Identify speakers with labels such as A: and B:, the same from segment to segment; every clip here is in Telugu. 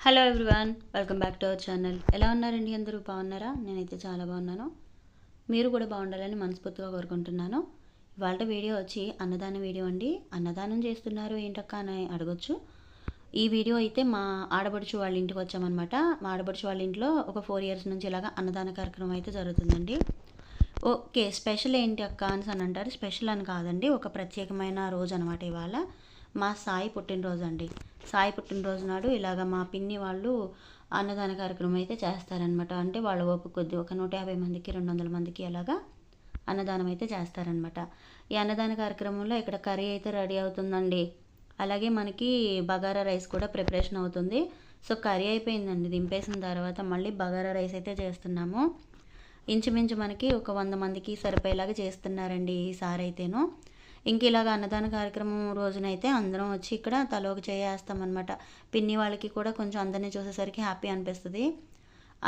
A: Hello everyone welcome back to our channel ఎలా ఉన్నారండి అందరూ? బాగున్నారా? నేనైతే చాలా బాగున్నాను. మీరు కూడా బాగుండాలని మనస్ఫూర్తిగా కోరుకుంటున్నాను. ఇవాళ వీడియో వచ్చి అన్నదాన వీడియో అండి. అన్నదానం చేస్తున్నారు ఏంటక్క అని అడగొచ్చు. ఈ వీడియో అయితే మా ఆడబడుచు వాళ్ళ ఇంటికి వచ్చామన్నమాట. మా ఆడబడుచు వాళ్ళ ఇంట్లో ఒక ఫోర్ ఇయర్స్ నుంచి ఇలాగా అన్నదాన కార్యక్రమం అయితే జరుగుతుందండి. ఓకే స్పెషల్ ఏంటి అక్క అని అని అంటారు. స్పెషల్ అని కాదండి. ఒక ప్రత్యేకమైన రోజు అనమాట ఇవాళ. మా సాయి పుట్టినరోజు అండి. సాయి పుట్టినరోజు నాడు ఇలాగ మా పిన్ని వాళ్ళు అన్నదాన కార్యక్రమం అయితే చేస్తారనమాట అంటే వాళ్ళ ఓపిక కొద్ది ఒక నూట యాభై మందికి రెండు వందల మందికి అలాగా అన్నదానం అయితే చేస్తారనమాట ఈ అన్నదాన కార్యక్రమంలో ఇక్కడ కర్రీ అయితే రెడీ అవుతుందండి. అలాగే మనకి బగారా రైస్ కూడా ప్రిపరేషన్ అవుతుంది. సో కర్రీ అయిపోయిందండి దింపేసిన తర్వాత మళ్ళీ బగారా రైస్ అయితే చేస్తున్నాము. ఇంచుమించు మనకి ఒక వంద మందికి సరిపోయేలాగా చేస్తున్నారండి ఈసారి అయితేను ఇంక ఇలాగ అన్నదాన కార్యక్రమం రోజునైతే అందరం వచ్చి ఇక్కడ తలోకి చేయేస్తామన్నమాట. పిన్ని వాళ్ళకి కూడా కొంచెం అందరినీ చూసేసరికి హ్యాపీ అనిపిస్తుంది.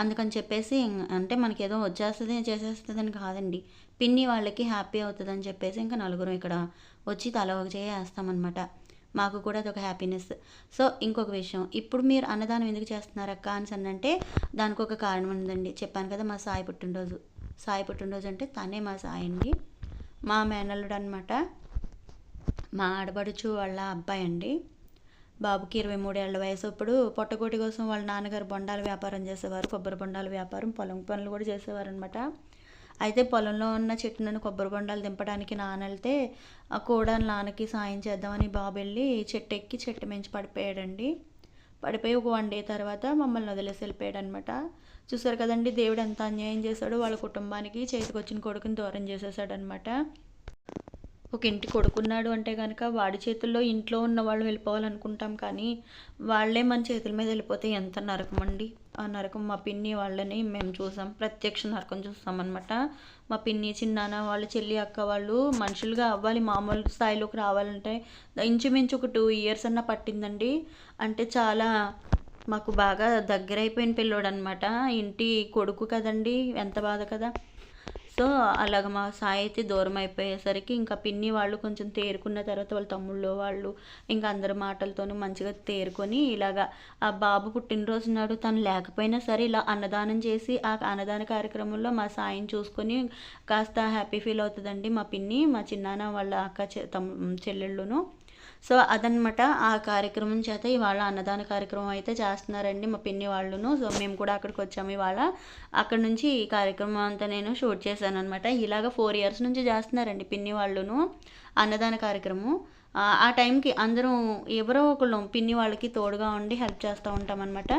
A: అందుకని చెప్పేసి అంటే మనకి ఏదో వచ్చేస్తుంది చేసేస్తుందని కాదండి. పిన్ని వాళ్ళకి హ్యాపీ అవుతుందని చెప్పేసి ఇంకా నలుగురం ఇక్కడ వచ్చి తల ఒక చేస్తామన్నమాట మాకు కూడా అదొక హ్యాపీనెస్. సో ఇంకొక విషయం. ఇప్పుడు మీరు అన్నదానం ఎందుకు చేస్తున్నారక్క అని అంటే దానికి ఒక కారణం ఉందండి చెప్పాను కదా మా సాయి పుట్టినరోజు. సాయి పుట్టినరోజు అంటే తనే మా సాయి అండి. మా మేనల్లుడు అనమాట మా ఆడబడుచు వాళ్ళ అబ్బాయి అండి. బాబుకి ఇరవై మూడేళ్ళ వయసు. అప్పుడు పొట్టకోటి కోసం వాళ్ళ నాన్నగారు బొండాల వ్యాపారం చేసేవారు కొబ్బరి బొండాల వ్యాపారం పొలం పనులు కూడా చేసేవారు అనమాట అయితే పొలంలో ఉన్న చెట్టును కొబ్బరి బొండాలు దింపడానికి నాన్న వెళ్తే ఆ కూడా నాన్నకి సాయం చేద్దామని బాబు వెళ్ళి చెట్టు ఎక్కి చెట్టు మించి పడిపోయాడండి. పడిపోయి ఒక వన్ డే తర్వాత మమ్మల్ని వదిలేసి వెళ్ళిపోయాడు అనమాట చూసారు కదండి దేవుడు ఎంత అన్యాయం చేశాడో వాళ్ళ కుటుంబానికి చేతికి వచ్చిన కొడుకుని దూరం చేసేసాడనమాట ఒక ఇంటి కొడుకున్నాడు అంటే కనుక వాడి చేతుల్లో ఇంట్లో ఉన్న వాళ్ళు వెళ్ళిపోవాలనుకుంటాం కానీ వాళ్ళే మన చేతుల మీద వెళ్ళిపోతే ఎంత నరకం అండి? ఆ నరకం మా పిన్ని వాళ్ళని మేము చూసాం. ప్రత్యక్ష నరకం చూస్తాం అనమాట మా పిన్ని చిన్నాన్న వాళ్ళ చెల్లి అక్క వాళ్ళు మనుషులుగా అవ్వాలి మామూలు స్థాయిలోకి రావాలంటే ఇంచుమించు ఒక టూ ఇయర్స్ అన్న పట్టిందండి. అంటే చాలా మాకు బాగా దగ్గర అయిపోయిన పిల్లోడు అనమాట ఇంటి కొడుకు కదండి ఎంత బాధ కదా. సో అలాగ మా సాయి అయితే దూరం అయిపోయేసరికి ఇంకా పిన్ని వాళ్ళు కొంచెం తేరుకున్న తర్వాత వాళ్ళ తమ్ముళ్ళు వాళ్ళు ఇంకా అందరి మాటలతోనూ మంచిగా తేరుకొని ఇలాగా ఆ బాబు పుట్టినరోజు నాడు తను లేకపోయినా సరే ఇలా అన్నదానం చేసి ఆ అన్నదాన కార్యక్రమంలో మా సాయిని చూసుకొని కాస్త హ్యాపీ ఫీల్ అవుతుందండి మా పిన్ని మా చిన్నాన్న వాళ్ళ అక్క చె చెల్లెళ్ళును. సో అదనమాట ఆ కార్యక్రమం చేత ఇవాళ అన్నదాన కార్యక్రమం అయితే చేస్తున్నారండి మా పిన్ని వాళ్ళును. సో మేము కూడా అక్కడికి వచ్చాము ఇవాళ. అక్కడ నుంచి ఈ కార్యక్రమం అంతా నేను షూట్ చేశాను అనమాట ఇలాగ ఫోర్ ఇయర్స్ నుంచి చేస్తున్నారండి పిన్ని వాళ్ళును అన్నదాన కార్యక్రమం. ఆ టైంకి అందరం ఎవరో ఒకళ్ళు పిన్ని వాళ్ళకి తోడుగా ఉండి హెల్ప్ చేస్తూ ఉంటామన్నమాట.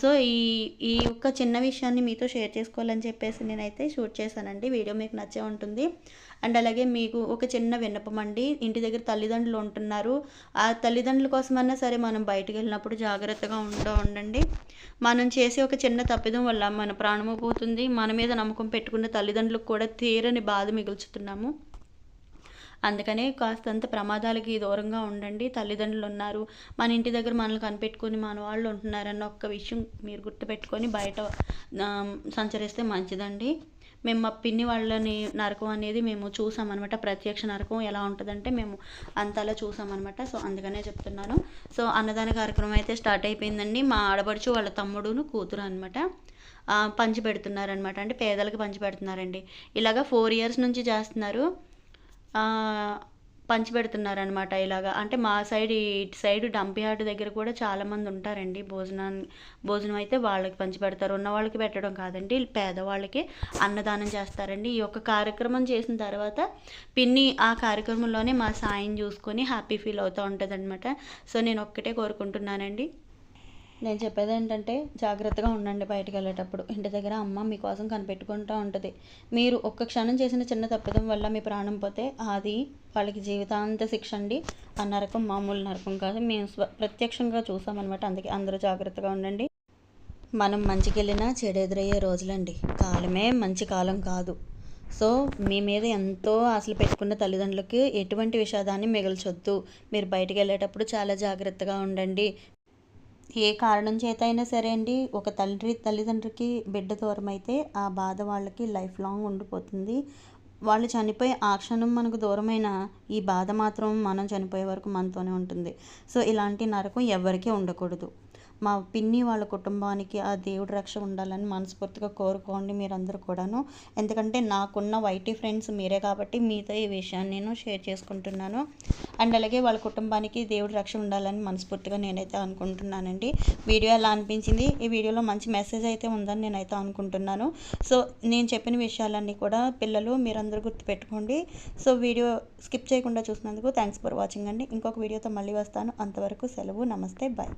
A: సో ఈ ఈ యొక్క చిన్న విషయాన్ని మీతో షేర్ చేసుకోవాలని చెప్పేసి నేనైతే షూట్ చేశానండి. వీడియో మీకు నచ్చే ఉంటుంది. అండ్ అలాగే మీకు ఒక చిన్న విన్నపం అండి. ఇంటి దగ్గర తల్లిదండ్రులు ఉంటున్నారు. ఆ తల్లిదండ్రుల కోసమన్నా సరే మనం బయటకు వెళ్ళినప్పుడు జాగ్రత్తగా ఉంటూ ఉండండి. మనం చేసే ఒక చిన్న తప్పిదం వల్ల మన ప్రాణము పోతుంది. మన మీద నమ్మకం పెట్టుకున్న తల్లిదండ్రులకు కూడా తీరని బాధ మిగుల్చుతున్నాము. అందుకనే కాస్తంత ప్రమాదాలకి దూరంగా ఉండండి. తల్లిదండ్రులు ఉన్నారు. మన ఇంటి దగ్గర మనల్ని కనిపెట్టుకొని మన వాళ్ళు ఉంటున్నారన్న ఒక్క విషయం మీరు గుర్తుపెట్టుకొని బయట సంచరిస్తే మంచిదండి. మేము మా పిన్ని వాళ్ళని నరకం అనేది మేము చూసామన్నమాట. ప్రత్యక్ష నరకం ఎలా ఉంటుందంటే మేము అంతలా చూసామన్నమాట. సో అందుకనే చెప్తున్నాను. సో అన్నదాన కార్యక్రమం అయితే స్టార్ట్ అయిపోయిందండి. మా ఆడబడుచు వాళ్ళ తమ్ముడును కూతురు అనమాట పంచి పెడుతున్నారనమాట అంటే పేదలకు పంచి పెడుతున్నారండి. ఇలాగ ఫోర్ ఇయర్స్ నుంచి చేస్తున్నారు. పంచిపెడుతున్నారనమాట ఇలాగా. అంటే మా సైడ్ ఇటు సైడ్ డంపియార్డ్ దగ్గర కూడా చాలామంది ఉంటారండి భోజనాన్ని భోజనం అయితే వాళ్ళకి పంచిపెడతారు ఉన్న వాళ్ళకి పెట్టడం కాదండి పేదవాళ్ళకి అన్నదానం చేస్తారండి. ఈ యొక్క కార్యక్రమం చేసిన తర్వాత పిన్ని ఆ కార్యక్రమంలోనే మా సాయం చూసుకొని హ్యాపీ ఫీల్ అవుతూ ఉంటుంది సో నేను ఒక్కటే కోరుకుంటున్నానండి. నేను చెప్పేది ఏంటంటే జాగ్రత్తగా ఉండండి బయటకు వెళ్ళేటప్పుడు. ఇంటి దగ్గర అమ్మ మీకోసం కనిపెట్టుకుంటూ ఉంటుంది. మీరు ఒక్క క్షణం చేసిన చిన్న తప్పిదం వల్ల మీ ప్రాణం పోతే అది వాళ్ళకి జీవితాంత శిక్ష అండి. ఆ నరకం మామూలు నరకం కాదు. మేము స్వ ప్రత్యక్షంగా చూసామన్నమాట. అందుకే అందరూ జాగ్రత్తగా ఉండండి. మనం మంచికి వెళ్ళినా చెడు ఎదురయ్యే రోజులండి. కాలమే మంచి కాలం కాదు. సో మీ మీద ఎంతో ఆశలు పెట్టుకున్న తల్లిదండ్రులకి ఎటువంటి విషాదాన్ని మిగల్చొద్దు. మీరు బయటికి వెళ్ళేటప్పుడు చాలా జాగ్రత్తగా ఉండండి. ఏ కారణం చేత అయినా సరే అండి ఒక తండ్రి తల్లిదండ్రికి బిడ్డ దూరం అయితే ఆ బాధ వాళ్ళకి లైఫ్ లాంగ్ ఉండిపోతుంది. వాళ్ళు చనిపోయి ఆ క్షణం మనకు దూరమైన ఈ బాధ మాత్రం మనం చనిపోయే వరకు మనతోనే ఉంటుంది. సో ఇలాంటి నరకం ఎవరికీ ఉండకూడదు. మా పిన్ని వాళ్ళ కుటుంబానికి ఆ దేవుడి రక్ష ఉండాలని మనస్ఫూర్తిగా కోరుకోండి మీరందరూ కూడాను. ఎందుకంటే నాకున్న వైటీ ఫ్రెండ్స్ మీరే కాబట్టి మీతో ఈ విషయాన్ని నేను షేర్ చేసుకుంటున్నాను. అండ్ అలాగే వాళ్ళ కుటుంబానికి దేవుడి రక్ష ఉండాలని మనస్ఫూర్తిగా నేనైతే అనుకుంటున్నానండి. వీడియో ఎలా అనిపించింది? ఈ వీడియోలో మంచి మెసేజ్ అయితే ఉందని నేనైతే అనుకుంటున్నాను. సో నేను చెప్పిన విషయాలన్నీ కూడా పిల్లలు మీరందరూ గుర్తుపెట్టుకోండి. సో వీడియో స్కిప్ చేయకుండా చూసినందుకు థ్యాంక్స్ ఫర్ వాచింగ్ అండి. ఇంకొక వీడియోతో మళ్ళీ వస్తాను. అంతవరకు సెలవు నమస్తే బాయ్.